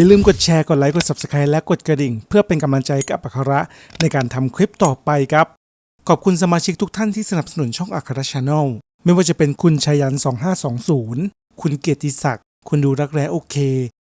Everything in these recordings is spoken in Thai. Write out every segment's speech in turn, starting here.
อย่าลืมกดแชร์ กดไลค์ กด Subscribe และกดกระดิ่ง เพื่อเป็นกำลังใจกับอัคระในการทำคลิปต่อไปครับ ขอบคุณสมาชิกทุกท่านที่สนับสนุนช่องอัคระชาแนลไม่ว่าจะเป็นคุณชัยยัน 2520 คุณเกียรติศักดิ์ คุณดูรักแร้โอเค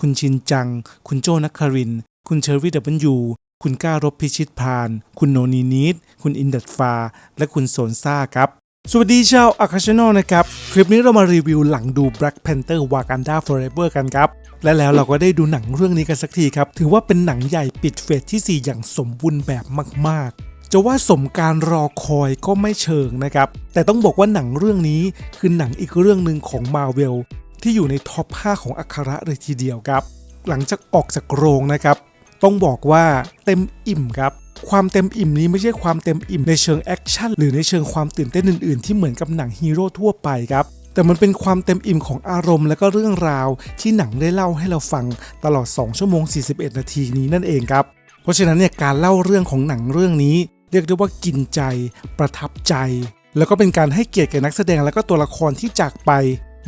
คุณชินจัง คุณโจนักคาริน คุณเชอรี่ดับเบิลยูคุณก้ารบพิชิตพาน คุณโนนีนิด คุณอินดัตฟา และคุณโซนซ่าครับ สวัสดีชาวอัคช n นลนะครับ คลิปนี้เรามารีวิวหลังดู Black Panther Wakanda Forever กันครับ และแล้วเราก็ได้ดูหนังเรื่องนี้กันสักทีครับ ถือว่าเป็นหนังใหญ่ปิดเฟสที่ 4 อย่างสมบูรณ์แบบมาก ๆ จะว่าสมการรอคอยก็ไม่เชิงนะครับ แต่ต้องบอกว่าหนังเรื่องนี้คือหนังอีกเรื่องหนึ่งของ Marvel ที่อยู่ในท็อป 5 ของอัคระเลยทีเดียวครับ หลังจากออกจากโรงนะครับ ต้องบอกว่าเต็มอิ่มครับ ความเต็มอิ่มนี้ไม่ใช่ความเต็มอิ่มในเชิงแอคชั่นหรือในเชิงความตื่นเต้นอื่นๆ ที่เหมือนกับหนังฮีโร่ทั่วไปครับแต่มันเป็นความเต็มอิ่มของอารมณ์และก็เรื่องราวที่หนังได้เล่าให้เราฟังตลอด 2 ชั่วโมง 41 นาทีนี้นั่นเองครับ เพราะฉะนั้นเนี่ยการเล่าเรื่องของหนังเรื่องนี้ เรียกได้ว่ากินใจ ประทับใจ แล้วก็เป็นการให้เกียรติแก่นักแสดงและก็ตัวละครที่จากไป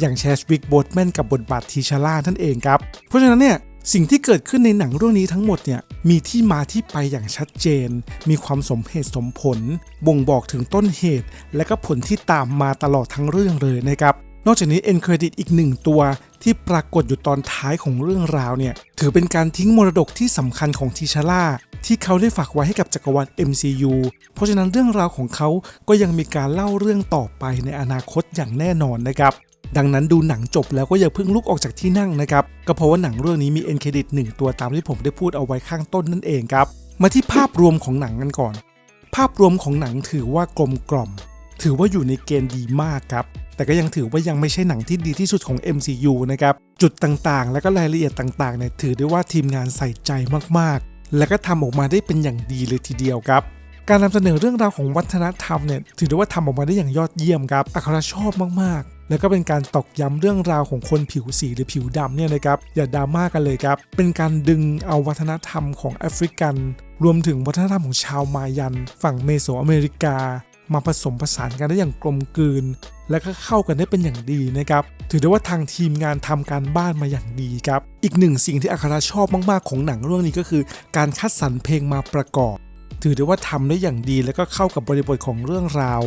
อย่างแชสวิกโบทแมนกับบทบาททีชาร่านั่นเองครับ เพราะฉะนั้นเนี่ย สิ่งที่เกิดขึ้นในหนังเรื่องนี้ทั้งหมดเนี่ยมีที่มาที่ไปอย่างชัดเจน มีความสมเหตุสมผล บ่งบอกถึงต้นเหตุ และก็ผลที่ตามมาตลอดทั้งเรื่องเลยนะครับนอกจากนี้เอ็นเครดิตอีกหนึ่งตัวที่ปรากฏอยู่ตอนท้ายของเรื่องราวเนี่ยถือเป็นการทิ้งมรดกที่สำคัญของทีชาร่าที่เขาได้ฝากไว้ให้กับจักรวาล MCU เพราะฉะนั้นเรื่องราวของเขาก็ยังมีการเล่าเรื่องต่อไปในอนาคตอย่างแน่นอนนะครับ ดังนั้นดูหนังจบแล้วก็อย่าเพิ่งลุกออกจากที่นั่งนะครับ ก็เพราะว่าหนังเรื่องนี้มีเอ็นเครดิตหนึ่งตัวตามที่ผมได้พูดเอาไว้ข้างต้นนั่นเองครับ มาที่ภาพรวมของหนังกันก่อน ภาพรวมของหนังถือว่ากลมกล่อม ถือว่าอยู่ในเกณฑ์ดีมากครับ แต่ก็ยังถือว่ายังไม่ใช่หนังที่ดีที่สุดของ MCU นะครับ จุดต่างๆ และก็รายละเอียดต่างๆเนี่ยถือได้ว่าทีมงานใส่ใจมากๆ และก็ทำออกมาได้เป็นอย่างดีเลยทีเดียวครับการนำเสนอเรื่องราวของวัฒนธรรมเนี่ยถือได้ว่าทำออกมาได้อย่างยอดเยี่ยมครับอัครชอบมากๆ แล้วก็เป็นการตอกย้ำเรื่องราวของคนผิวสีหรือผิวดำเนี่ยนะครับอย่าดราม่ากันเลยครับ เป็นการดึงเอาวัฒนธรรมของแอฟริกัน รวมถึงวัฒนธรรมของชาวมายัน ฝั่งเมโสอเมริกา มาผสมผสานกันได้อย่างกลมกลืน และก็เข้ากันได้เป็นอย่างดีนะครับ ถือได้ว่าทางทีมงานทำการบ้านมาอย่างดีครับ อีกหนึ่งสิ่งที่อัคราชอบมากๆของหนังเรื่องนี้ก็คือ การคัดสรรเพลงมาประกอบ ถือได้ว่าทำได้อย่างดีและก็เข้ากับบริบทของเรื่องราว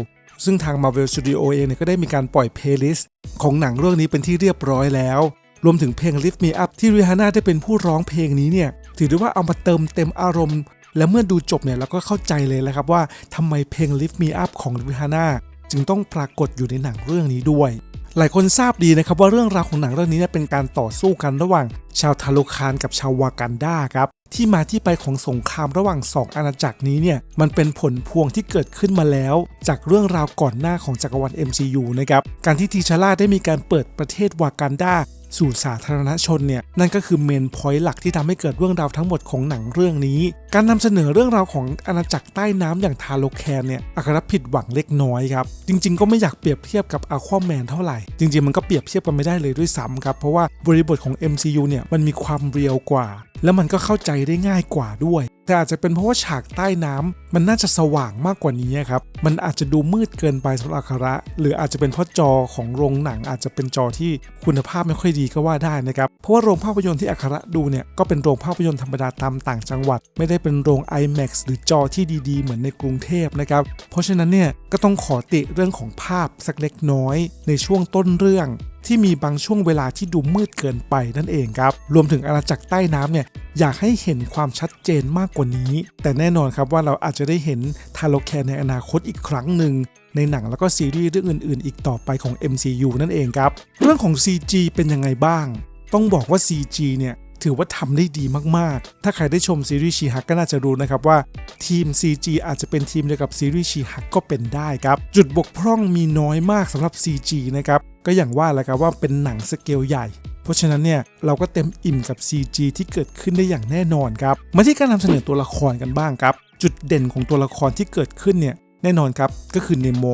ซึ่งทาง Marvel Studio เองเนี่ยก็ได้มีการปล่อยเพลย์ลิสต์ของหนังเรื่องนี้เป็นที่เรียบร้อยแล้ว รวมถึงเพลง Lift Me Up ที่ริฮาน่าได้เป็นผู้ร้องเพลงนี้เนี่ยถือได้ว่าเอามาเติมเต็มอารมณ์ และเมื่อดูจบเนี่ยเราก็เข้าใจเลยแล้วครับว่าทำไมเพลง Lift Me Up ของริฮาน่าจึงต้องปรากฏอยู่ในหนังเรื่องนี้ด้วย หลายคนทราบดีนะครับว่าเรื่องราวของหนังเรื่องนี้เนี่ยเป็นการต่อสู้กันระหว่างชาวทาโลคานกับชาววากันดาครับ ที่มาที่ไปของสงครามระหว่างสองอาณาจักรนี้เนี่ยมันเป็นผลพวงที่เกิดขึ้นมาแล้ว จากเรื่องราวก่อนหน้าของจักรวรรดิ MCU นะครับการที่ทีชาร่าได้มีการเปิดประเทศวากันดาสู่สาธารณชนเนี่ยนั่นก็คือเมนพอยต์หลักที่ทำให้เกิดเรื่องราวทั้งหมดของหนังเรื่องนี้ การนำเสนอเรื่องราวของอาณาจักรใต้น้ำอย่างทาโลแคนเนี่ยอัครผิดหวังเล็กน้อยครับ จริง ๆ ก็ไม่อยากเปรียบเทียบกับอาควาแมนเท่าไหร่ จริง ๆ มันก็เปรียบเทียบกันไม่ได้เลยด้วยซ้ำครับ เพราะว่าบริบทของ MCU เนี่ยมันมีความเรียวกว่า แล้วมันก็เข้าใจได้ง่ายกว่าด้วย แต่อาจจะเป็นเพราะว่าฉากใต้น้ำมันน่าจะสว่างมากกว่านี้ครับ มันอาจจะดูมืดเกินไปสำหรับอัคระ หรืออาจจะเป็นเพราะจอของโรงหนังอาจจะเป็นจอที่คุณภาพไม่ค่อยดีก็ว่าได้นะครับ เพราะว่าโรงภาพยนตร์ที่อัคระดูเนี่ยก็เป็นโรงภาพยนตร์ธรรมดาตามต่างจังหวัด ไม่ได้เป็นโรง IMAX หรือจอที่ดี ๆ เหมือนในกรุงเทพนะครับ เพราะฉะนั้นเนี่ยก็ต้องขอติเรื่องของภาพสักเล็กน้อย ในช่วงต้นเรื่องที่มีบางช่วงเวลาที่ดูมืดเกินไปนั่นเองครับ รวมถึงอาณาจักรใต้น้ำเนี่ย อยากให้เห็นความชัดเจนมากกว่านี้ แต่แน่นอนครับว่าเราอาจจะได้เห็นทาโลแคนในอนาคตอีกครั้งหนึ่งในหนังแล้วก็ซีรีส์เรื่องอื่น ๆ อีกต่อไปของ MCU นั่นเองครับ เรื่องของ CG เป็นยังไงบ้าง ต้องบอกว่า CG เนี่ยถือว่าทำได้ดีมาก ๆ ถ้าใครได้ชมซีรีส์ชีฮักก็น่าจะรู้นะครับว่าทีม CG อาจจะเป็นทีมเดียวกับซีรีส์ชีฮักก็เป็นได้ครับ จุดบกพร่องมีน้อยมากสำหรับ CG นะครับ ก็อย่างว่าแหละครับว่าเป็นหนังสเกลใหญ่ เพราะฉะนั้นเนี่ยเราก็เต็มอิ่มกับ CG ที่เกิดขึ้นได้อย่างแน่นอนครับมาที่การนำเสนอตัวละครกันบ้างครับ จุดเด่นของตัวละครที่เกิดขึ้นเนี่ยแน่นอนครับก็คือเนโม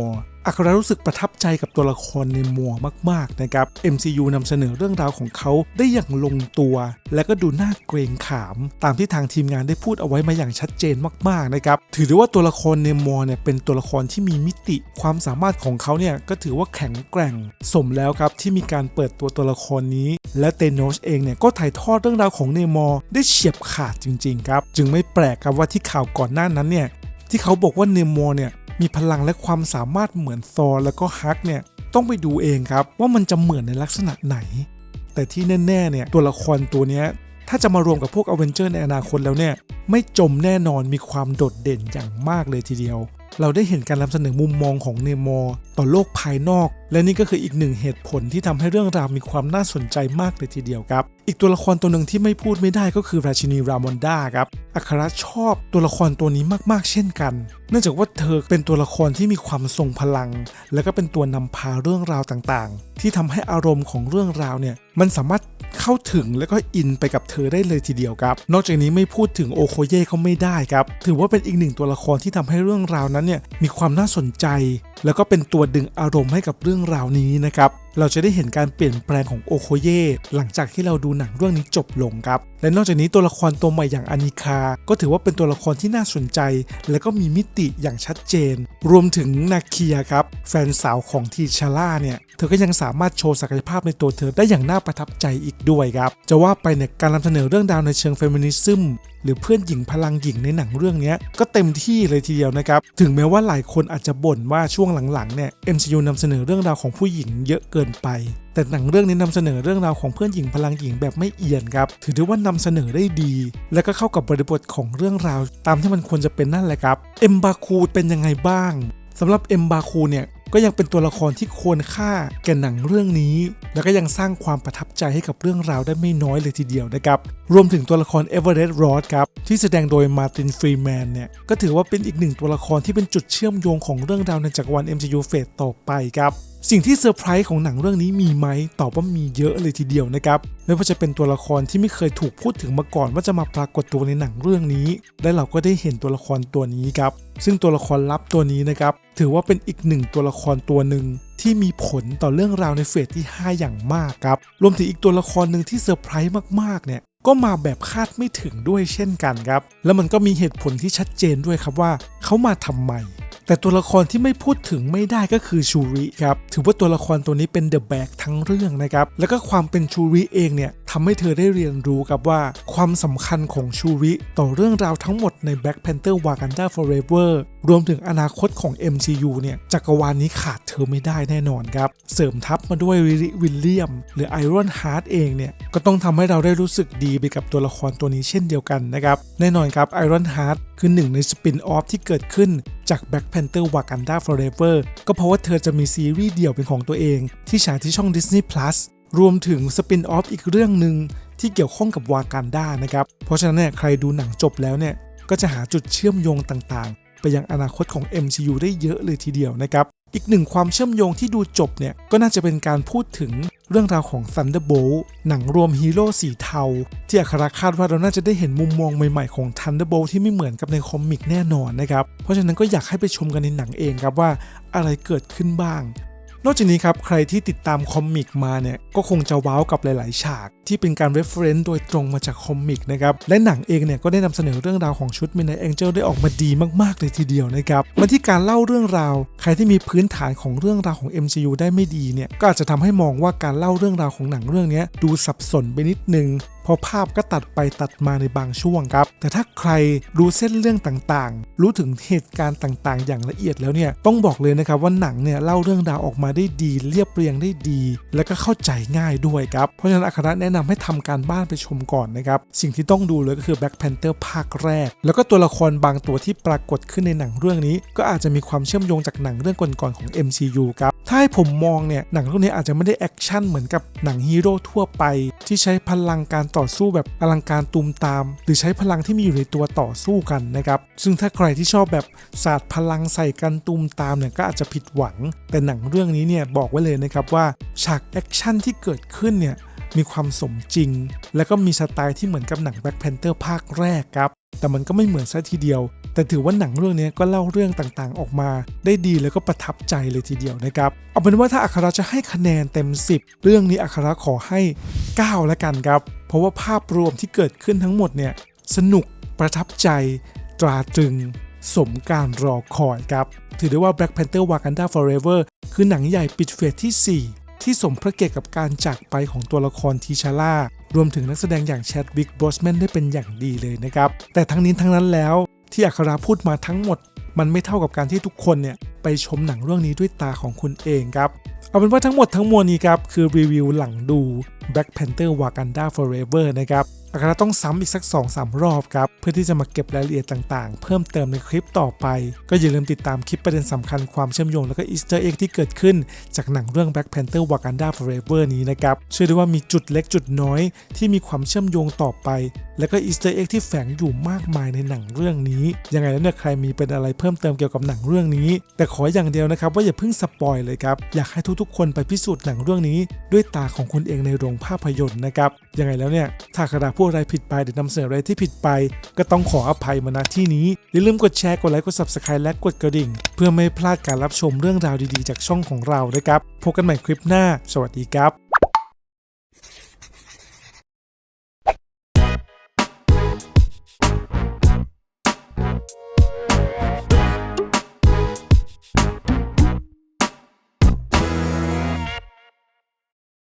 อัครารู้สึกประทับใจกับตัวละครในมัวมากๆนะครับ MCU นำเสนอเรื่องราวของเขาได้อย่างลงตัว และก็ดูน่าเกรงขาม ตามที่ทางทีมงานได้พูดเอาไว้มาอย่างชัดเจนมากๆนะครับ ถือได้ว่าตัวละครในมัวเนี่ยเป็นตัวละครที่มีมิติ ความสามารถของเขาเนี่ยก็ถือว่าแข็งแกร่ง สมแล้วครับที่มีการเปิดตัวตัวละครนี้ และเตโนสเองเนี่ยก็ถ่ายทอดเรื่องราวของเนมอร์ได้เฉียบขาดจริงๆครับ จึงไม่แปลกครับว่าที่ข่าวก่อนหน้านั้นเนี่ยที่เขาบอกว่าเนมอร์เนี่ย มีพลังและความสามารถเหมือนซอร์แล้วก็ฮักเนี่ยต้องไปดูเองครับว่ามันจะเหมือนในลักษณะไหน แต่ที่แน่ๆเนี่ยตัวละครตัวนี้ถ้าจะมารวมกับพวกอเวนเจอร์ในอนาคตแล้วเนี่ยไม่จมแน่นอนมีความโดดเด่นอย่างมากเลยทีเดียว เราได้เห็นการนำเสนอมุมมองของเนมอร์ต่อโลกภายนอก และนี่ก็คืออีกหนึ่งเหตุผลที่ทำให้เรื่องราวมีความน่าสนใจมากเลยทีเดียวครับ อีกตัวละครตัวหนึ่งที่ไม่พูดไม่ได้ก็คือราชินีรามอนดาครับอัครชอบตัวละครตัวนี้มากๆ เช่นกัน เนื่องจากว่าเธอเป็นตัวละครที่มีความทรงพลัง และก็เป็นตัวนำพาเรื่องราวต่างๆ ที่ทำให้อารมณ์ของเรื่องราวเนี่ยมันสามารถเข้าถึงและก็อินไปกับเธอได้เลยทีเดียวครับ นอกจากนี้ไม่พูดถึงโอโคเย่เขาไม่ได้ครับ ถือว่าเป็นอีกหนึ่งตัวละครที่ทำให้เรื่องราวนั้นเนี่ยมีความน่าสนใจ แล้วก็เป็นตัวดึงอารมณ์ให้กับเรื่องราวนี้นะครับ เราจะได้เห็นการเปลี่ยนแปลงของโอโคเย่หลังจากที่เราดูหนังเรื่องนี้จบลงครับ และนอกจากนี้ตัวละครตัวใหม่อย่างอานิคา ก็ถือว่าเป็นตัวละครที่น่าสนใจ และก็มีมิติอย่างชัดเจน รวมถึงนาเคียครับแฟนสาวของทีชาร่าเนี่ยเธอก็ยังสามารถโชว์ศักยภาพในตัวเธอได้อย่างน่าประทับใจอีกด้วยครับ จะว่าไปเนี่ยการนำเสนอเรื่องราวในเชิงเฟมินิซึมหรือเพื่อนหญิงพลังหญิงในหนังเรื่องนี้ก็เต็มที่เลยทีเดียวนะครับ ถึงแม้ว่าหลายคนอาจจะบ่นว่าช่วงหลังๆเนี่ย MCU นำเสนอเรื่องราวของผู้หญิงเยอะเกินไป แต่หนังเรื่องนี้นำเสนอเรื่องราวของเพื่อนหญิงพลังหญิงแบบไม่เอียนครับ ถือได้ว่านำเสนอได้ดี และก็เข้ากับบริบทของเรื่องราว ตามที่มันควรจะเป็นนั่นแหละครับ เอ็มบาคูเป็นยังไงบ้างสำหรับเอ็มบาคูเนี่ยก็ยังเป็นตัวละครที่ควรค่าแก่หนังเรื่องนี้ แล้วก็ยังสร้างความประทับใจให้กับเรื่องราวได้ไม่น้อยเลยทีเดียวนะครับ รวมถึงตัวละครเอเวอเรสต์รอดครับ ที่แสดงโดยมาร์ตินฟรีแมนเนี่ย ก็ถือว่าเป็นอีกหนึ่งตัวละครที่เป็นจุดเชื่อมโยงของเรื่องราวในจักรวาล MCU เฟสต่อไปครับ สิ่งที่เซอร์ไพรส์ของหนังเรื่องนี้มีไหมตอบว่ามีเยอะเลยทีเดียวนะครับไม่ว่าจะเป็นตัวละครที่ไม่เคยถูกพูดถึงมาก่อนว่าจะมาปรากฏตัวในหนังเรื่องนี้ และเราก็ได้เห็นตัวละครตัวนี้ครับซึ่งตัวละครลับตัวนี้นะครับถือว่าเป็นอีกหนึ่งตัวละครตัวหนึ่งที่มีผลต่อเรื่องราวในเฟสที่ 5 อย่างมากครับ รวมถึงอีกตัวละครหนึ่งที่เซอร์ไพรส์มากๆ เนี่ย ก็มาแบบคาดไม่ถึงด้วยเช่นกันครับ แล้วมันก็มีเหตุผลที่ชัดเจนด้วยครับว่าเขามาทำไม แต่ตัวละครที่ไม่พูดถึงไม่ได้ก็คือชูริครับ ถือว่าตัวละครตัวนี้เป็นเดอะแบกทั้งเรื่องนะครับ แล้วก็ความเป็นชูริเองเนี่ย ทำให้เธอได้เรียนรู้กับว่าความสำคัญของชูริต่อเรื่องราวทั้งหมดใน Black Panther Wakanda Forever รวมถึงอนาคตของ MCU เนี่ยจักรวาลนี้ขาดเธอไม่ได้แน่นอนครับ เสริมทัพมาด้วยวิริวิลเลียม หรือไอรอนฮาร์ดเองเนี่ย ก็ต้องทำให้เราได้รู้สึกดีไปกับตัวละครตัวนี้เช่นเดียวกันนะครับ แน่นอนครับไอรอนฮาร์ดคือหนึ่งในสปินออฟที่เกิดขึ้นจาก Black Panther Wakanda Forever ก็เพราะว่าเธอจะมีซีรีส์เดี่ยวเป็นของตัวเอง ที่ฉายที่ช่อง Disney Plus รวมถึงสปินออฟอีกเรื่องหนึ่งที่เกี่ยวข้องกับวากันด้านะครับ เพราะฉะนั้นเนี่ยใครดูหนังจบแล้วเนี่ยก็จะหาจุดเชื่อมโยงต่างๆ ไปยังอนาคตของ MCU ได้เยอะเลยทีเดียวนะครับ อีกหนึ่งความเชื่อมโยงที่ดูจบเนี่ยก็น่าจะเป็นการพูดถึงเรื่องราวของ Thunderbolt หนังรวมฮีโร่สีเทา ที่อัคราคาดว่าเราน่าจะได้เห็นมุมมองใหม่ๆของ Thunderbolt ที่ไม่เหมือนกับในคอมิกแน่นอนนะครับ เพราะฉะนั้นก็อยากให้ไปชมกันในหนังเองครับว่าอะไรเกิดขึ้นบ้าง นอกจากนี้ครับใครที่ติดตามคอมิกมาเนี่ยก็คงจะว้าวกับหลาย ๆ ฉากที่เป็นการ reference โดยตรงมาจากคอมิกนะครับและหนังเองเนี่ยก็ได้นำเสนอเรื่องราวของชุด Midnight Angel ได้ออกมาดีมาก ๆ เลยทีเดียวนะครับมาที่การเล่าเรื่องราว ใครที่มีพื้นฐานของเรื่องราวของ MCU ได้ไม่ดีเนี่ยก็อาจจะทำให้มองว่าการเล่าเรื่องราวของหนังเรื่องนี้ดูสับสนไปนิดนึง พอภาพก็ตัดไปตัดมาในบางช่วงครับ แต่ถ้าใครรู้เส้นเรื่องต่างๆ รู้ถึงเหตุการณ์ต่างๆ อย่างละเอียดแล้วเนี่ยต้องบอกเลยนะครับว่าหนังเนี่ยเล่าเรื่องราวออกมาได้ดี เรียบเรียงได้ดี และก็เข้าใจง่ายด้วยครับ เพราะฉะนั้นอัครแนะนำให้ทำการบ้านไปชมก่อนนะครับ สิ่งที่ต้องดูเลยก็คือ Black Panther ภาคแรก แล้วก็ตัวละครบางตัวที่ปรากฏขึ้นในหนังเรื่องนี้ ก็อาจจะมีความเชื่อมโยงจากหนังเรื่องก่อนๆของ MCU ครับ ถ้าให้ผมมองเนี่ยหนังเรื่องนี้อาจจะไม่ได้แอคชั่นเหมือนกับหนังฮีโร่ทั่วไป ที่ใช้พลังการต่อสู้แบบอลังการตูมตาม หรือใช้พลังที่มีอยู่ในตัวต่อสู้กันนะครับ ซึ่งถ้าใครที่ชอบแบบศาสตร์พลังใส่กันตูมตามเนี่ยก็อาจจะผิดหวัง แต่หนังเรื่องนี้เนี่ยบอกไว้เลยนะครับว่าฉากแอคชั่นที่เกิดขึ้นเนี่ยมีความสมจริง และก็มีสไตล์ที่เหมือนกับหนังแบ็คแพนเตอร์ภาคแรกครับ แต่มันก็ไม่เหมือนซะทีเดียว แต่ถือว่าหนังเรื่องนี้ก็เล่าเรื่องต่างๆ ออกมา ได้ดีแล้วก็ประทับใจเลยทีเดียวนะครับ เอาเป็นว่าถ้าอัคราจะให้คะแนนเต็ม 10 เรื่องนี้อัคราขอให้ 9 แล้วกันครับ เพราะว่าภาพรวมที่เกิดขึ้นทั้งหมดเนี่ยสนุกประทับใจ ตราตรึง สมการรอคอยครับ ถือได้ว่า Black Panther Wakanda Forever คือหนังใหญ่ปิดเฟสที่ 4 ที่สมพระเกียรติกับการจากไปของตัวละครทีชาร่ารวมถึงนักแสดงอย่างแชดวิกบอสแมนได้เป็นอย่างดีเลยนะครับ แต่ทั้งนี้ทั้งนั้นแล้ว ที่อัคราพูดมาทั้งหมด มันไม่เท่ากับการที่ทุกคนเนี่ยไปชมหนังเรื่องนี้ด้วยตาของคุณเองครับ เอาเป็นว่าทั้งหมดทั้งมวลนี้ครับ คือรีวิวหลังดู Black Panther Wakanda Forever นะครับ อาคาราต้องซ้ำอีกสัก 2-3 รอบครับ เพื่อที่จะมาเก็บรายละเอียดต่าง ๆ เพิ่มเติมในคลิปต่อไป ก็อย่าลืมติดตามคลิปประเด็นสำคัญความเชื่อมโยงแล้วก็อีสเตอร์เอ็กที่เกิดขึ้น จากหนังเรื่อง Black Panther Wakanda Forever นี้นะครับ เชื่อได้ว่ามีจุดเล็กจุดน้อย ที่มีความเชื่อมโยงต่อไป และก็อีสเตอร์เอ็กที่แฝงอยู่มากมายในหนังเรื่องนี้ ยังไงแล้วเนี่ยใครมีเป็นอะไรเพิ่มเติมเกี่ยวกับหนังเรื่องนี้ แต่ขออย่างเดียวนะครับว่าอย่าเพิ่งสปอยเลยครับ อยากให้ทุกๆ คนไปพิสูจน์หนังเรื่องนี้ ด้วยตาของคุณเองในโรงภาพยนตร์นะครับ ยังไงแล้วเนี่ยถ้าคราพูดอะไรผิดไปหรือนำเสนออะไรที่ผิดไป ก็ต้องขออภัยมาณที่นี้อย่าลืมกดแชร์กดไลค์กด subscribe และกดกระดิ่ง เพื่อไม่พลาดการรับชมเรื่องราวดีๆ จากช่องของเรานะครับพบกันใหม่คลิปหน้า สวัสดีครับ